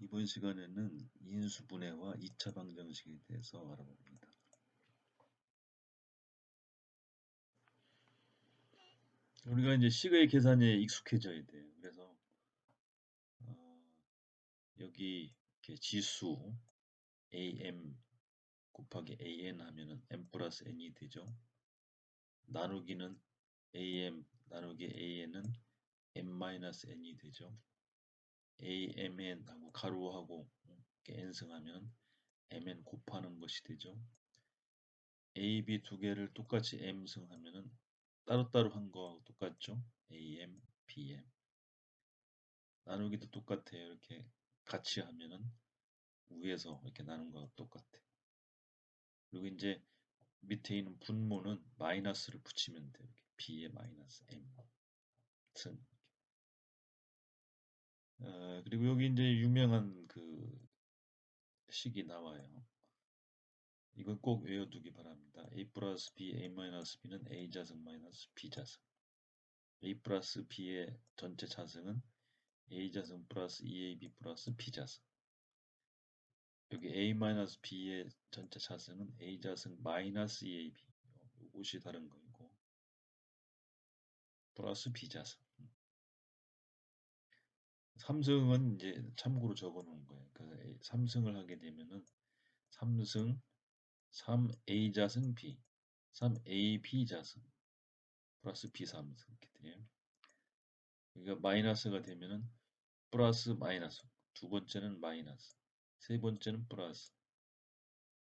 이번 시간에는 인수분해와 2차 방정식에 대해서 알아봅니다. 우리가 이제 식의 계산에 익숙해져야 돼요. 그래서 어, 여기 지수 am 곱하기 an 하면은 m 플러스 n이 되죠. 나누기는 am 나누기 an은 m 마이너스 n이 되죠. Amn 하고 가로하고 n승하면 mn 곱하는 것이 되죠. ab 두 개를 똑같이 m승 하면은 따로따로 한 거하고 똑같죠. am, bm 나누기도 똑같아요. 이렇게 같이 하면은 위에서 이렇게 나눈 거하고 똑같아. 그리고 이제 밑에 있는 분모는 마이너스를 붙이면 돼요. 이렇게 b에 마이너스 m 승 어, 그리고 여기 이제 유명한 그 식이 나와요. 이건 꼭 외워두기 바랍니다. a 플러스 b, a 마이너스 b는 a 자승 마이너스 b 자승. a 플러스 b의 전체 자승은 a 자승 플러스 2ab 플러스 b 자승. 여기 a 마이너스 b의 전체 자승은 a 자승 마이너스 2ab. 이것이 다른 거이고 플러스 b 자승. 삼승은 이제 참고로 적어 놓은 거예요. 그래서 삼승을 하게 되면은 삼승 3a 자승 b 3ab 자승 플러스 b 3승 이렇게 돼요. 그러니까 마이너스가 되면은 플러스 마이너스 두 번째는 마이너스 세 번째는 플러스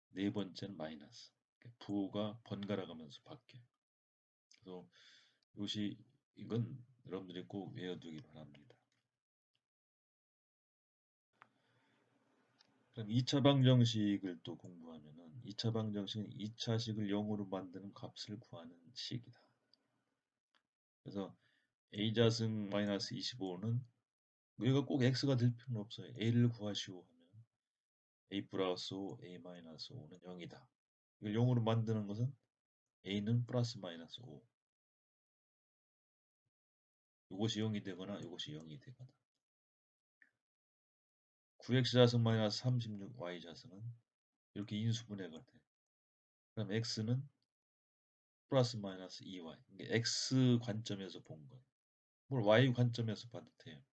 네 번째는 마이너스 부호가 번갈아 가면서 바뀌어요. 그래서 이것이 이건 여러분들이 꼭 외워두기 바랍니다. 그럼 2차 방정식을 또 공부하면은 2차 방정식은 2차식을 0으로 만드는 값을 구하는 식이다. 그래서 a자승 마이너스 25는 여기가 꼭 x가 될 필요는 없어요. a를 구하시오 하면 a 플러스 5, a 마이너스 5는 0이다. 이걸 0으로 만드는 것은 a는 플러스 마이너스 5. 이것이 0이 되거나 이것이 0이 되거나 9x자승 마이너스 36y자승은 이렇게 인수분해가 돼. 그럼 x는 플러스 마이너스 2y. x 관점에서 본 거예요. 뭘 y 관점에서 봐도 돼요.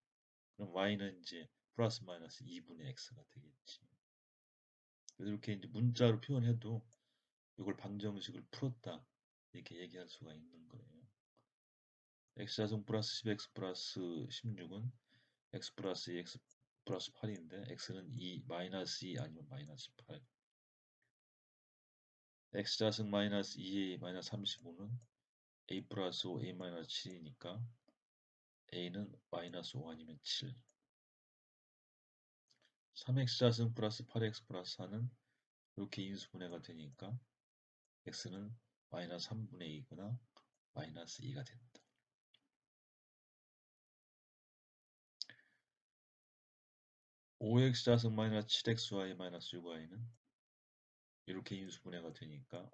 그럼 y는 이제 플러스 마이너스 2분의 x가 되겠지. 그래서 이렇게 이제 문자로 표현해도 이걸 방정식을 풀었다 이렇게 얘기할 수가 있는 거예요. x자승 플러스 10x 플러스 16은 x 플러스 2x 플러스 8인데 x는 2 마이너스 2 아니면 마이너스 8 x자승 마이너스 2a 마이너스 35는 a 플러스 5 a 마이너스 7이니까 a는 마이너스 5 아니면 7 3x자승 플러스 8x 플러스 4는 이렇게 인수분해가 되니까 x는 마이너스 3분의 2거나 마이너스 2가 된다. 5x 자승 마이너스 7xy 마이너스 6y는 이렇게 인수분해가 되니까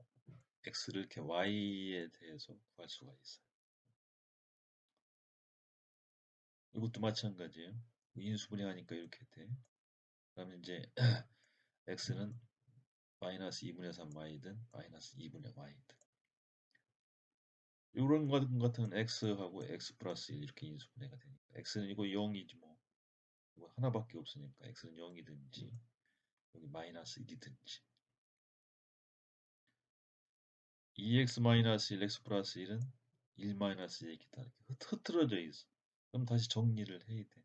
x를 이렇게 y에 대해서 구할 수가 있어요. 이것도 마찬가지예요. 인수분해하니까 이렇게 돼. 그러면 이제 x는 마이너스 2분의 3y든 마이너스 2분의 y든 이런 것 같은 x하고 x 플러스 1 이렇게 인수분해가 되니까 x는 이거 0이지 뭐 뭐 하나밖에 없으니까 x는 0이든지 여기 마이너스 1이든지 2x 마이너스 1x 플러스 1은 1 마이너스 2다 이렇게 흐트러져 있어. 그럼 다시 정리를 해야 돼.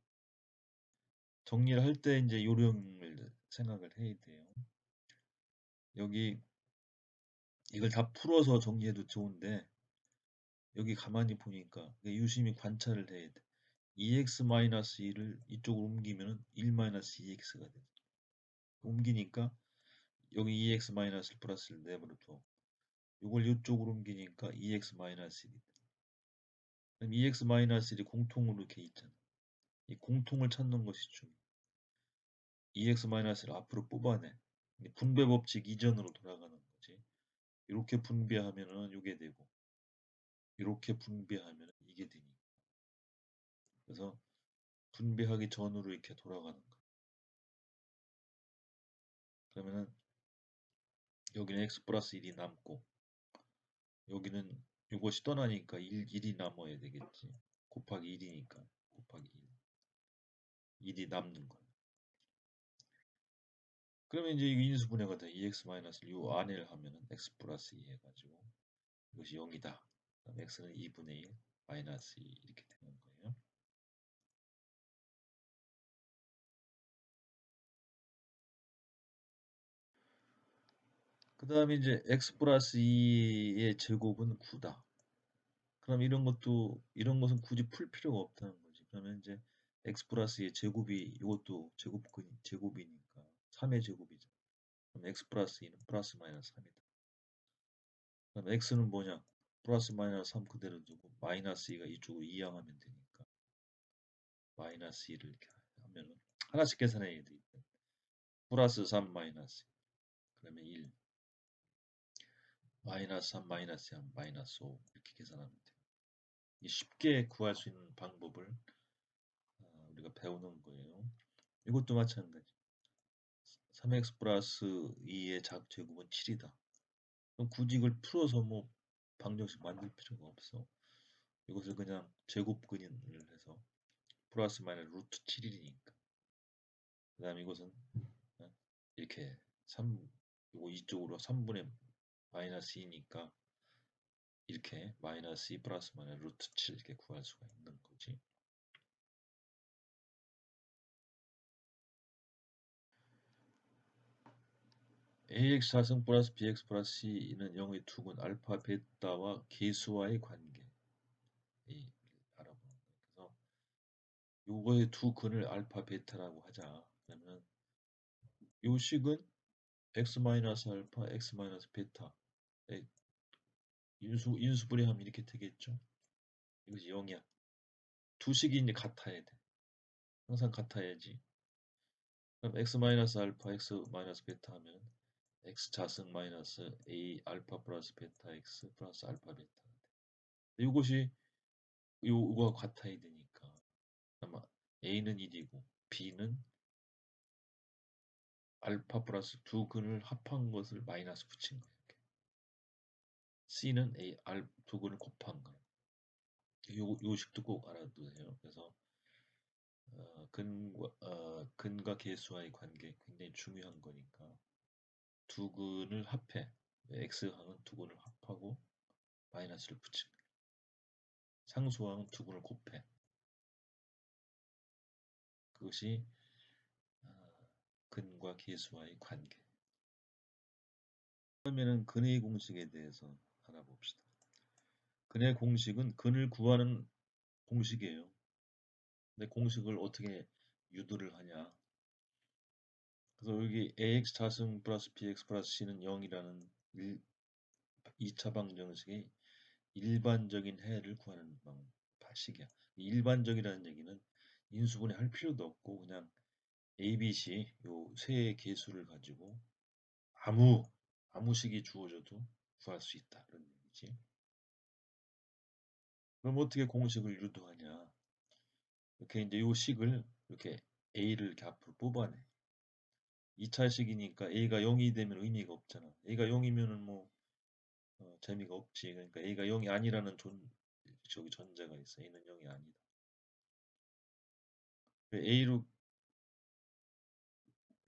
정리를 할 때 이제 요령을 생각을 해야 돼요. 여기 이걸 다 풀어서 정리해도 좋은데 여기 가만히 보니까 유심히 관찰을 해야 돼. 2x-1을 이쪽으로 옮기면 1-2x가 돼. 옮기니까 여기 2x-1을 플러스를 내버려둬. 이걸 이쪽으로 옮기니까 2x-1이 돼. 그럼 2x-1이 공통으로 이렇게 있잖아. 이 공통을 찾는 것이 중요해. 2x-를 앞으로 뽑아내. 분배 법칙 이전으로 돌아가는 거지. 이렇게 분배하면은 이게 되고, 이렇게 분배하면 이게 되니까. 그래서 분배하기 전으로 이렇게 돌아가는 거. 그러면은 여기는 x 플러스 1이 남고 여기는 이것이 떠나니까 1, 1이 남아야 되겠지. 곱하기 1이니까 곱하기 1. 1이 남는 거야. 그러면 이제 이거 인수 분해가 돼. 2x-이 요 안에를 하면은 x 플러스 2 해가지고 이것이 0이다. 그럼 x는 2분의 1 마이너스 2 이렇게 되는 거예요. 그 다음에 이제 x 플러스 2의 제곱은 9다. 그럼 이런 것도 이런 것은 굳이 풀 필요가 없다는 거지. 그러면 이제 x 플러스 2의 제곱이 이것도 제곱근 제곱이니까 3의 제곱이죠. 그럼 x 플러스 2는 플러스 마이너스 3이다. 그럼 x는 뭐냐? 플러스 마이너스 3 그대로 두고 마이너스 2가 이쪽으로 이항하면 되니까 마이너스 2를 이렇게 하면은 하나씩 계산해야 돼. 플러스 3 마이너스 그러면 1 마이너스 3 마이너스 3 마이너스 5 이렇게 계산하면 돼. 쉽게 구할 수 있는 방법을 어, 우리가 배우는 거예요. 이것도 마찬가지. 3x 플러스 2의 작제곱은 7이다. 그럼 굳이 이걸 풀어서 뭐 방정식 만들 필요가 없어. 이것을 그냥 제곱근인을 해서 플러스 마이너스 루트 7이니까. 그 다음에 이것은 어, 이렇게 3, 이거 이쪽으로 3분의 마이너스 2니까 이렇게 마이너스 2 플러스 마이너스 루트 7 이렇게 구할 수가 있는 거지. ax 자승 플러스 bx 플러스 c는 0의 투근 알파 베타와 계수와의 관계 이 알아보는 거예요. 그래서 요거의 두 근을 알파 베타라고 하자. 그러면 요 식은 x 마이너스 알파, x 마이너스 베타 인수 인수분해하면 이렇게 되겠죠. 이것이 0이야. 두 식이 이제 같아야 돼. 항상 같아야지. 그럼 x 마이너스 알파, x 마이너스 베타 하면 x 자승 마이너스 a 알파 플러스 베타 x 플러스 알파 베타. 이것이 요거와 같아야 되니까 아마 a는 1이고 b는 알파 플러스 두 근을 합한 것을 마이너스 붙인 거예요. C는 a 알두 근을 곱한 거예요. 요, 요식도 꼭 알아두세요. 그래서 어, 근과 어, 근과 계수와의 관계 굉장히 중요한 거니까 두 근을 합해 x항은 두 근을 합하고 마이너스를 붙입니다. 상수항은 두 근을 곱해 그것이 어, 근과 계수와의 관계. 그러면은 근의 공식에 대해서 알아봅시다. 근의 공식은 근을 구하는 공식이에요. 근데 공식을 어떻게 유도를 하냐? 그래서 여기 ax 자승 플러스 bx 플러스 c는 0이라는 1, 2차 방정식의 일반적인 해를 구하는 방식이야. 일반적이라는 얘기는 인수분해 할 필요도 없고 그냥 a, b, c 요 세 개수를 가지고 아무 아무 식이 주어져도 구할 수 있다 그런 얘기지. 그럼 어떻게 공식을 유도하냐? 이렇게 이제 요 식을 이렇게 a를 이렇게 앞으로 뽑아내. 2차식이니까 a가 0이 되면 의미가 없잖아. a가 0이면은 뭐 어, 재미가 없지. 그러니까 a가 0이 아니라는 존 저기 전제가 있어. a는 0이 아니다. a로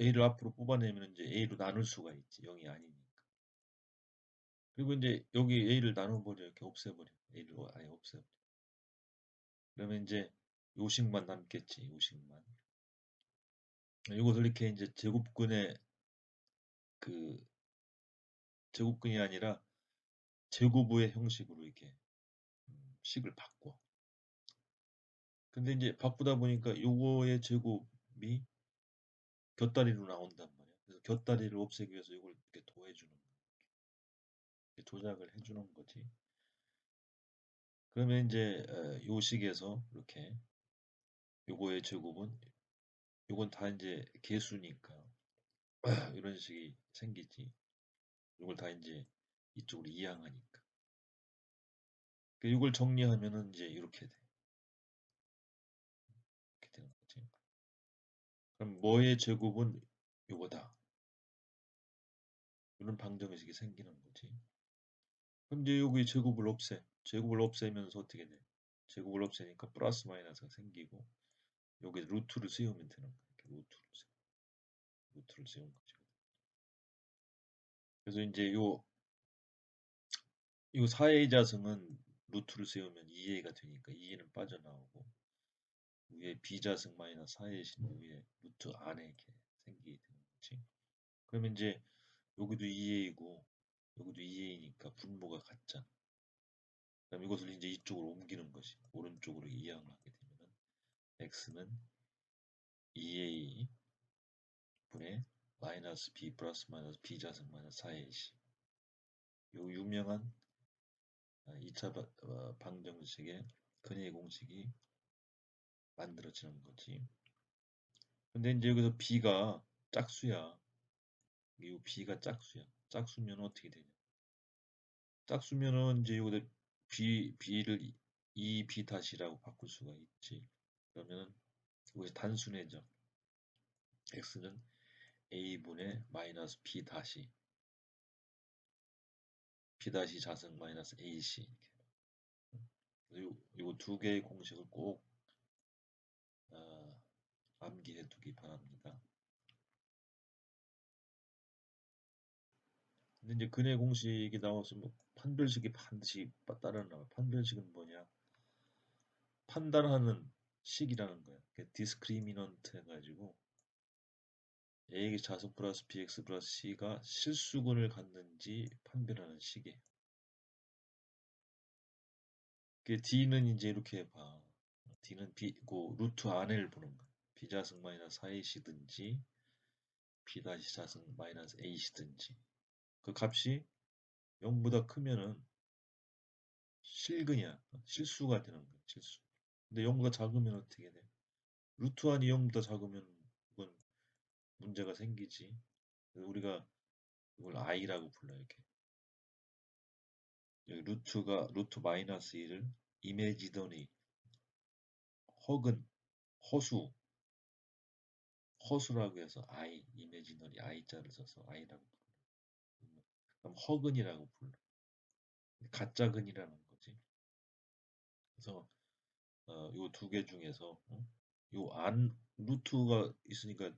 a를 앞으로 뽑아내면 이제 a로 나눌 수가 있지. 0이 아니니까. 그리고 이제 여기 a를 나눠버려 이렇게 없애버려. a를 아예 없애버려. 그러면 이제 요식만 남겠지. 요식만. 이것을 이렇게 이제 제곱근의 그 제곱근이 아니라 제곱의 형식으로 이렇게 음, 식을 바꿔. 근데 이제 바꾸다 보니까 요거의 제곱이 곁다리로 나온단 말이야. 그래서 곁다리를 없애기 위해서 이걸 이렇게 도해주는 거야. 이렇게 조작을 해주는 거지. 그러면 이제 요 식에서 이렇게 요거의 제곱은 요건 다 이제 개수니까 이런 식이 생기지. 이걸 다 이제 이쪽으로 이항하니까. 이걸 정리하면은 이제 이렇게 돼. 이렇게 되는 거지. 그럼 뭐의 제곱은 요거다. 그런 방정식이 생기는 거지. 그럼 이제 여기 제곱을 없애. 제곱을 없애면서 어떻게 돼? 제곱을 없애니까 플러스 마이너스가 생기고 여기 루트를 세우면 되는 거야. 루트를 세우. 루트를 세운 거죠. 그래서 이제 요, 요 4의 자승은 루트를 세우면 2a가 되니까 2a는 빠져나오고 위에 b자승 마이너스 4의 신 위에 루트 안에 이렇게 생기게 되는 거지. 그러면 이제 여기도 2a이고 여기도 2a니까 분모가 같잖아. 그럼 이것을 이제 이쪽으로 옮기는 것이 오른쪽으로 이항을 하게 되면 x는 2a 분의 마이너스 b 플러스 마이너스 b 자승 마이너스 4ac 요 유명한 2차 아, 어, 방정식의 근의 공식이 만들어지는 거지. 근데 이제 여기서 b가 짝수야. 이 b가 짝수야. 짝수면 어떻게 되냐? 짝수면은 이제 여기다 b b를 2b 다시라고 바꿀 수가 있지. 그러면 여기서 단순해져. x는 a분의 마이너스 b 다시 b 다시 자승 마이너스 ac 요두 개의 공식을 꼭 어, 암기해 두기 바랍니다. 근데 이제 근의 공식이 나와서 뭐 판별식이 반드시 따르나 판별식은 뭐냐? 판단하는 식이라는 거야. 디스크리미넌트 해가지고 A의 자수 플러스 BX 플러스 C가 실수근을 갖는지 판별하는 식이에요. D는 이제 이렇게 봐. D는 B, 그 루트 안을 보는 거야. B자승 마이너스 4A시든지 B 다시 자승 마이너스 A시든지 그 값이 0보다 크면은 실근이야. 실수가 되는 거야. 실수. 근데 0보다 작으면 어떻게 돼? 루트 안이 0보다 작으면 그건 문제가 생기지. 우리가 이걸 i라고 불러 이렇게. 여기 루트가 루트 마이너스 1을 이미지더니 허근 허수 허수라고 해서 i 이미지너리 i자를 써서 i라고 허근이라고 불러. 가짜근이라는 거지. 그래서 어, 요두 개 중에서 어? 요안 루트가 있으니까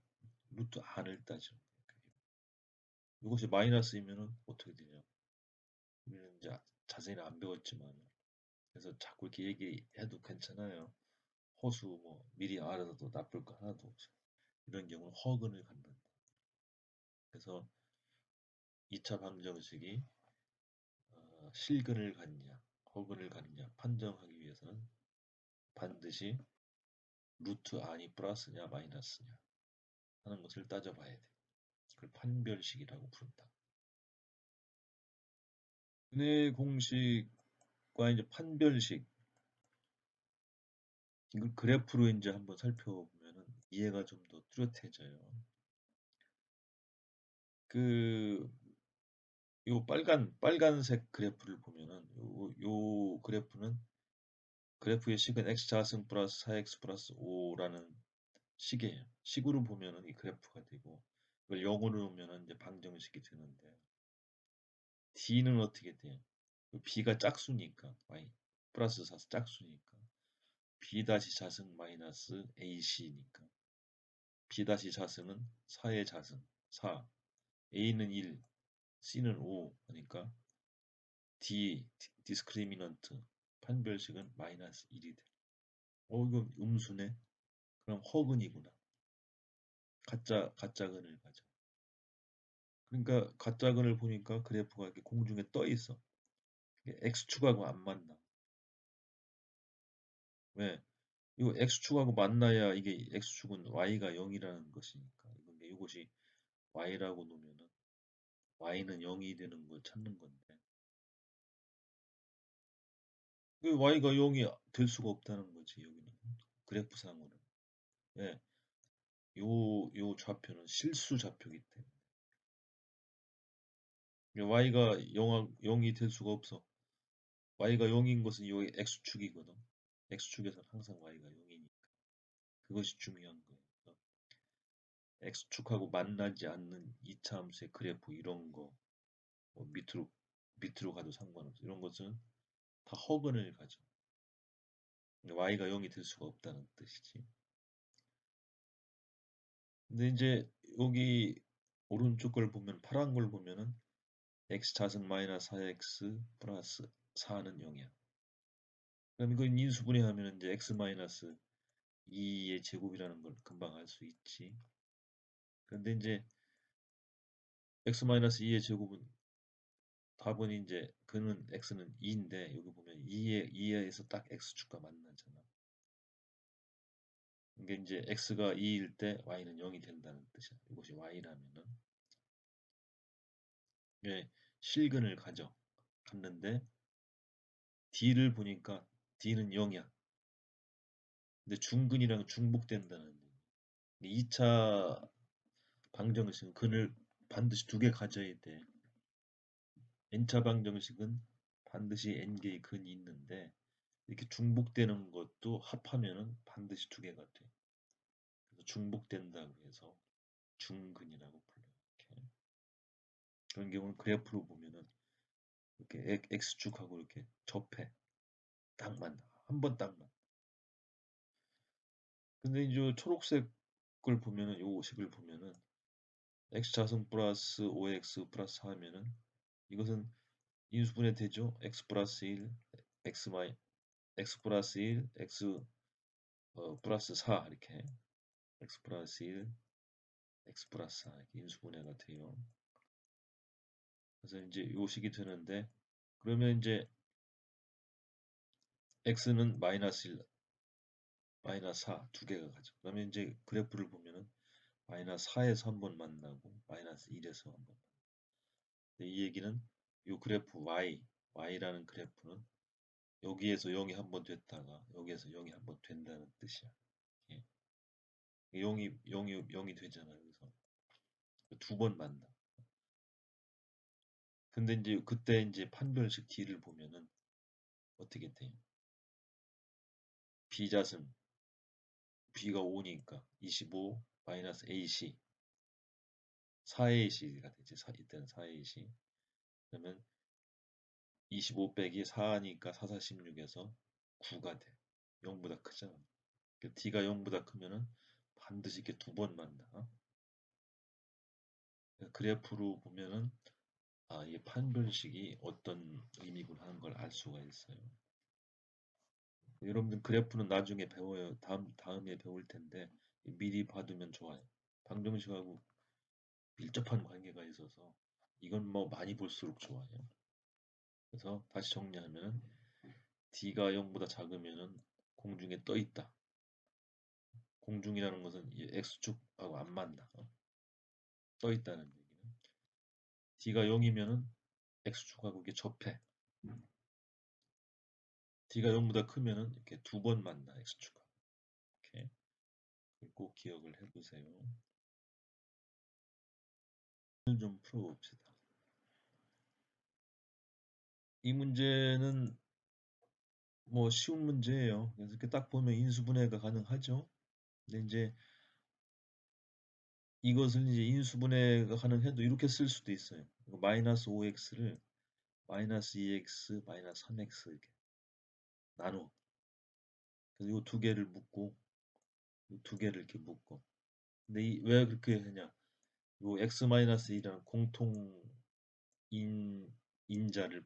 루트 안을 따져. 이것이 마이너스이면은 어떻게 되냐? 우리는 이제 자세히는 안 배웠지만 그래서 자꾸 이렇게 얘기해도 괜찮아요. 허수 뭐 미리 알아서도 나쁠 거 하나도 없어. 이런 경우는 허근을 갖는다. 그래서 2차 방정식이 어, 실근을 갖냐, 허근을 갖냐 판정하기 위해서는 반드시 루트 안이 플러스냐 마이너스냐 하는 것을 따져봐야 돼. 그걸 판별식이라고 부른다. 근의 공식과 이제 판별식 이걸 그래프로 이제 한번 살펴보면 이해가 좀 더 뚜렷해져요. 그 요 빨간 빨간색 그래프를 보면은 요, 요 그래프는 그래프의 식은 x 자승 플러스 4x 플러스 5라는 식이에요. 식으로 보면은 이 그래프가 되고 이걸 0으로 놓으면은 이제 방정식이 되는데 d는 어떻게 돼요? b가 짝수니까 y 플러스 4 짝수니까 b 다시 자승 마이너스 ac니까 b 다시 자승은 4의 자승 4 a는 1 C는 5 그러니까 D 디스크리미넌트 판별식은 마이너스 1이 돼. 어 이거 음수네. 그럼 허근이구나. 가짜 가짜 근을 가져. 그러니까 가짜 근을 보니까 그래프가 이렇게 공중에 떠 있어. x축하고 안 만나. 왜? 이거 x축하고 만나야 이게 x축은 y가 0이라는 것이니까. 이것이 y라고 놓으면 y는 0이 되는 걸 찾는 건데. 왜 y가 0이 될 수가 없다는 거지 여기는. 그래프상으로는. 왜? 요, 요 좌표는 실수 좌표이기 때문에. y가 0, 0이 될 수가 없어. y가 0인 것은 여기 x축이거든. X축에서는 항상 y가 0이니까. 그것이 중요한 거예요 X축하고 만나지 않는 이차 함수의 그래프 이런 거 뭐 밑으로 밑으로 가도 상관없어. 이런 것은 다 허근을 가져. y가 0이 될 수가 없다는 뜻이지. 근데 이제 여기 오른쪽 걸 보면 파란 걸 보면은 x 자승 마이너스 4x 플러스 4는 0이야. 그럼 이건 인수분해하면 이제 x 마이너스 2의 제곱이라는 걸 금방 알 수 있지. 그런데 이제 x 마이너스 2의 제곱은 답은 이제 그는 x는 2인데 여기 보면 2에 2에서 딱 x축과 만나잖아. 이게 이제 x가 2일 때 y는 0이 된다는 뜻이야. 이것이 y라면은 예, 실근을 가져 갔는데 d를 보니까 d는 0이야. 근데 중근이랑 중복된다는 2차 방정식은 근을 반드시 두 개 가져야 돼. n차 방정식은 반드시 n개의 근이 있는데 이렇게 중복되는 것도 합하면은 반드시 두 개가 돼. 그래서 중복된다고 해서 중근이라고 불러요. 이렇게. 그런 경우는 그래프로 보면은 이렇게 x축하고 이렇게 접해. 딱 만나. 한번 딱 만나. 근데 이제 초록색을 보면은 요 식을 보면은 x 자승 플러스 5x 플러스 4 하면은 이것은 인수분해 되죠. x 플러스 1, x 마이 x 플러스 1, x 어, 플러스 4 이렇게 x 플러스 1, x 플러스 4 이렇게 인수분해가 돼요. 그래서 이제 요식이 되는데 그러면 이제 x는 마이너스 1, 마이너스 4 두 개가 가죠. 그러면 이제 그래프를 보면은 마이너스 4에서 한 번 만나고 마이너스 1에서 한 번. 이 얘기는 이 그래프 y, y라는 그래프는 여기에서 0이 한 번 됐다가 여기에서 0이 한 번 된다는 뜻이야. 예. 0이 0이 0이 되잖아요. 그래서 두 번 만나. 근데 이제 그때 이제 판별식 D를 보면은 어떻게 돼요? B자승 B가 5니까 25 마이너스 AC 4AC가 되지. 이때는 4AC 그러면 25 빼기 4니까 4, 4, 16에서 9가 돼. 0보다 크잖아. 그러니까 D가 0보다 크면은 반드시 이렇게 두 번 만나. 그래프로 보면은 아, 이 판별식이 어떤 의미군 하는 걸 알 수가 있어요. 여러분들 그래프는 나중에 배워요. 다음, 다음에 배울 텐데 미리 봐두면 좋아요. 방정식하고 밀접한 관계가 있어서 이건 뭐 많이 볼수록 좋아요. 그래서 다시 정리하면 D가 0보다 작으면 공중에 떠 있다. 공중이라는 것은 이 X축하고 안 맞나. 떠 있다는 얘기는. D가 0이면은 X축하고 이게 접해. D가 0보다 크면은 이렇게 두 번 만나. 이렇게 꼭 기억을 해두세요. 좀 풀어봅시다. 이 문제는 뭐 쉬운 문제예요. 이렇게 딱 보면 인수분해가 가능하죠. 근데 이제 이것을 이제 인수분해가 가능해도 이렇게 쓸 수도 있어요. 마이너스 5x를 마이너스 2x, 마이너스 3x 이렇게 나눠. 그래서 이 두 개를 묶고 이 두 개를 이렇게 묶어. 근데 이, 왜 그렇게 하냐? 요 x 마이너스 2라는 공통 인 인자를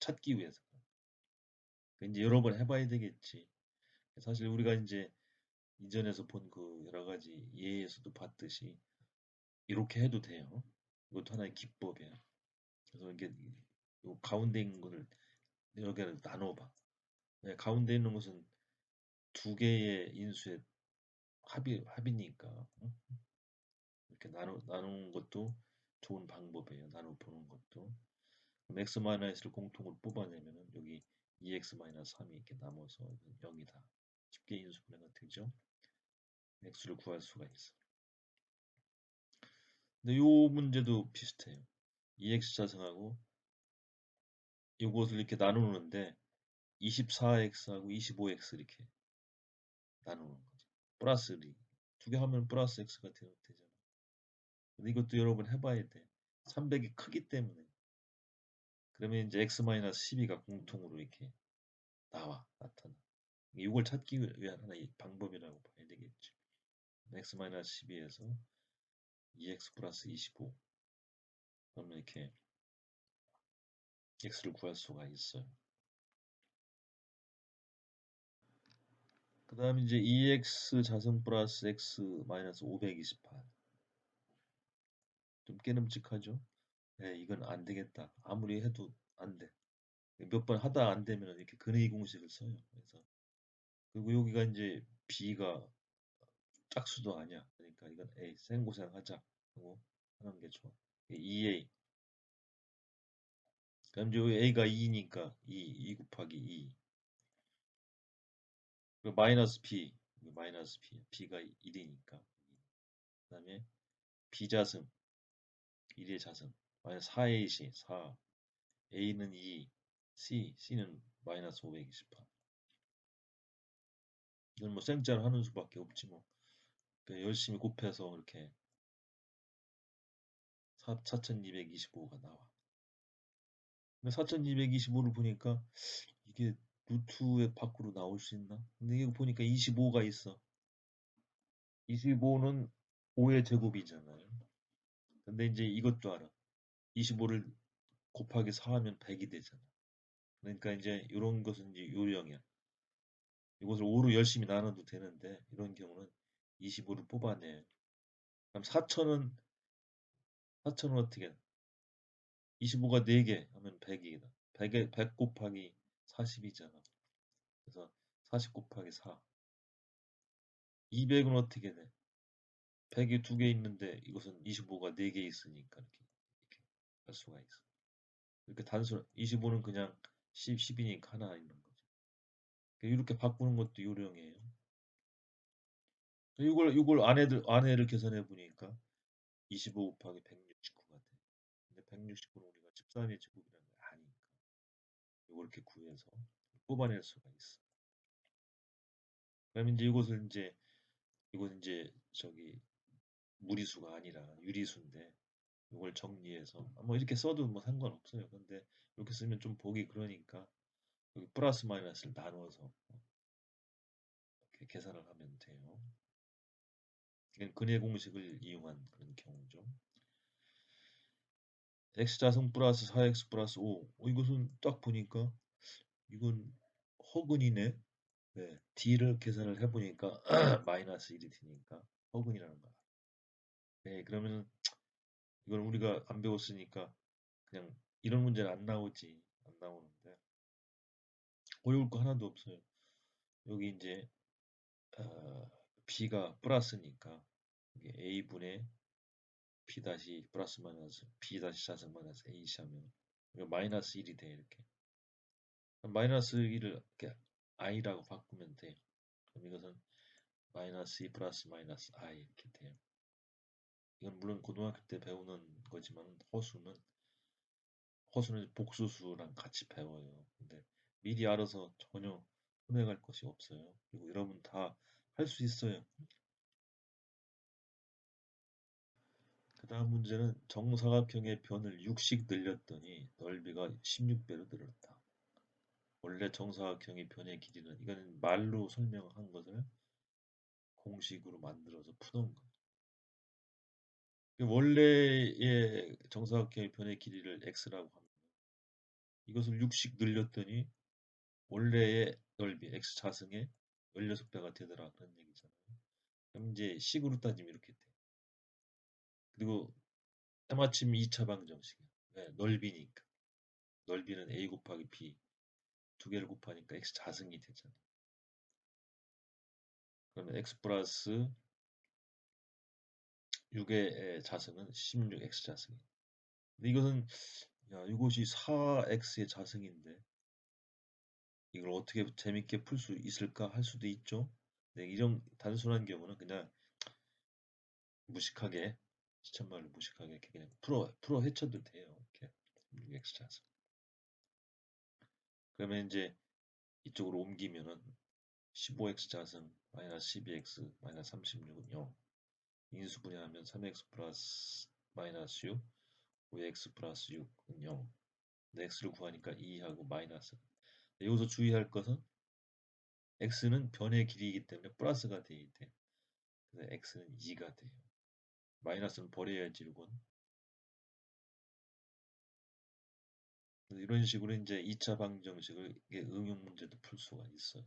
찾기 위해서. 이제 여러 번 해봐야 되겠지. 사실 우리가 이제 이전에서 본 그 여러 가지 예에서도 봤듯이 이렇게 해도 돼요. 이것도 하나의 기법이야. 그래서 이게 요 가운데 있는 것을 여러 개를 나눠봐. 네, 가운데 있는 것은 두 개의 인수의 합이 합이니까 응? 이렇게 나누 나누는 것도 좋은 방법이에요. 나눠 보는 것도. x 마이너스를 공통으로 뽑아내면은 여기 2x 마이너스 3이 이렇게 남아서 0이다. 쉽게 인수분해가 되죠. x를 구할 수가 있어. 근데 이 문제도 비슷해요. 2x 자승하고 이것을 이렇게 나누는데 24x하고 25x 이렇게 나누는. 플러스 2. 두개 하면 플러스 x가 되잖아. 근데 이것도 여러분 해봐야 돼. 300이 크기 때문에 그러면 이제 x-12가 공통으로 이렇게 나와 나타나. 이걸 찾기 위한 하나의 방법이라고 봐야 되겠지. x-12에서 2x 플러스 25 그러면 이렇게 x를 구할 수가 있어요. 그 다음 이제 2x 자승 플러스 x 마이너스 528. 좀 깨름직하죠? 네, 이건 안 되겠다. 아무리 해도 안 돼. 몇 번 하다 안 되면 이렇게 근의 공식을 써요. 그래서 그리고 여기가 이제 b가 짝수도 아니야. 그러니까 이건 a 생고생 하자 하고 하는 게 좋아. 2a 그럼 이제 a가 2니까 2, 2 곱하기 2 마이너스 b 마이너스 b b가 1이니까. 그 다음에 b자승 1의 자승 마이너스 4a시 4 a는 2 c c는 마이너스 528 이건 뭐 생짜로 하는 수밖에 없지 뭐. 열심히 곱해서 이렇게 4225가 나와. 4225를 보니까 이게 루트의 밖으로 나올 수 있나? 근데 이거 보니까 25가 있어. 25는 5의 제곱이잖아요. 근데 이제 이것도 알아. 25를 곱하기 4하면 100이 되잖아. 그러니까 이제 이런 것은 이제 요령이야. 이것을 5로 열심히 나눠도 되는데 이런 경우는 25를 뽑아내. 그럼 4천은 4천은 어떻게? 25가 4개 하면 100이다. 100에 100 곱하기 40이잖아. 그래서 40 곱하기 4. 200은 어떻게 돼? 100이 두개 있는데 이것은 25가 4개 있으니까 이렇게, 이렇게 할 수가 있어. 이렇게 단순 25는 그냥 10, 10이니까 하나 있는 거죠. 이렇게 바꾸는 것도 요령이에요. 이걸 이걸 안에들 안에를 계산해 보니까 25 곱하기 169가 돼. 근데 169는 우리가 13의 제곱이라는 이걸 이렇게 구해서 뽑아낼 수가 있어. 그러면 이제 이것을 이제 이건 이제 저기 무리수가 아니라 유리수인데 이걸 정리해서 뭐 이렇게 써도 뭐 상관없어요. 근데 이렇게 쓰면 좀 보기 그러니까 여기 플러스 마이너스를 나누어서 이렇게 계산을 하면 돼요. 이건 근해 공식을 이용한 그런 경우죠. X자승 플러스 4x 플러스 5 어, 이것은 딱 보니까 이건 허근이네. 네, d를 계산을 해보니까 마이너스 1이 되니까 허근이라는 거야. 네, 그러면 이건 우리가 안 배웠으니까 그냥 이런 문제는 안 나오지. 안 나오는데 어려울 거 하나도 없어요. 여기 이제 어, b가 플러스니까 a분의 b 다시 플러스 마이너스 b 다시 자승 마이너스 a 하면 이거 마이너스 1이 돼 이렇게 마이너스 1을 이렇게 i라고 바꾸면 돼요. 그럼 이것은 마이너스 2 플러스 마이너스 i 이렇게 돼요. 이건 물론 고등학교 때 배우는 거지만 허수는 허수는 복수수랑 같이 배워요. 근데 미리 알아서 전혀 손해갈 것이 없어요. 그리고 여러분 다 할 수 있어요. 다음 문제는 정사각형의 변을 6씩 늘렸더니 넓이가 16배로 늘었다. 원래 정사각형의 변의 길이는 이거는 말로 설명한 것을 공식으로 만들어서 푸는 거. 원래의 정사각형의 변의 길이를 x라고 합니다. 이것을 6씩 늘렸더니 원래의 넓이 x 자승의 16배가 되더라 그런 얘기잖아요. 그럼 이제 식으로 따지면 이렇게 돼. 그리고 때마침 2차 방정식이야. 왜? 넓이니까. 넓이는 a 곱하기 b 두 개를 곱하니까 x 자승이 되잖아. 그러면 x 플러스 6의 자승은 16x 자승이. 근데 이것은 야 이것이 4x의 자승인데 이걸 어떻게 재밌게 풀 수 있을까 할 수도 있죠. 네, 이런 단순한 경우는 그냥 무식하게 시천말로 무식하게 이렇게 그냥 풀어 풀어 헤쳐도 돼요. 이렇게 6x 자승. 그러면 이제 이쪽으로 옮기면은 15x 자승 마이너스 12x 마이너스 36은 0 인수 분해하면 3x 플러스 마이너스 6 5x 플러스 6은 0 x를 구하니까 2하고 마이너스. 여기서 주의할 것은 x는 변의 길이이기 때문에 플러스가 돼. 그래서 x는 2가 돼요. 마이너스는 버려야지 이건. 이런 식으로 이제 2차 방정식을 응용 문제도 풀 수가 있어요.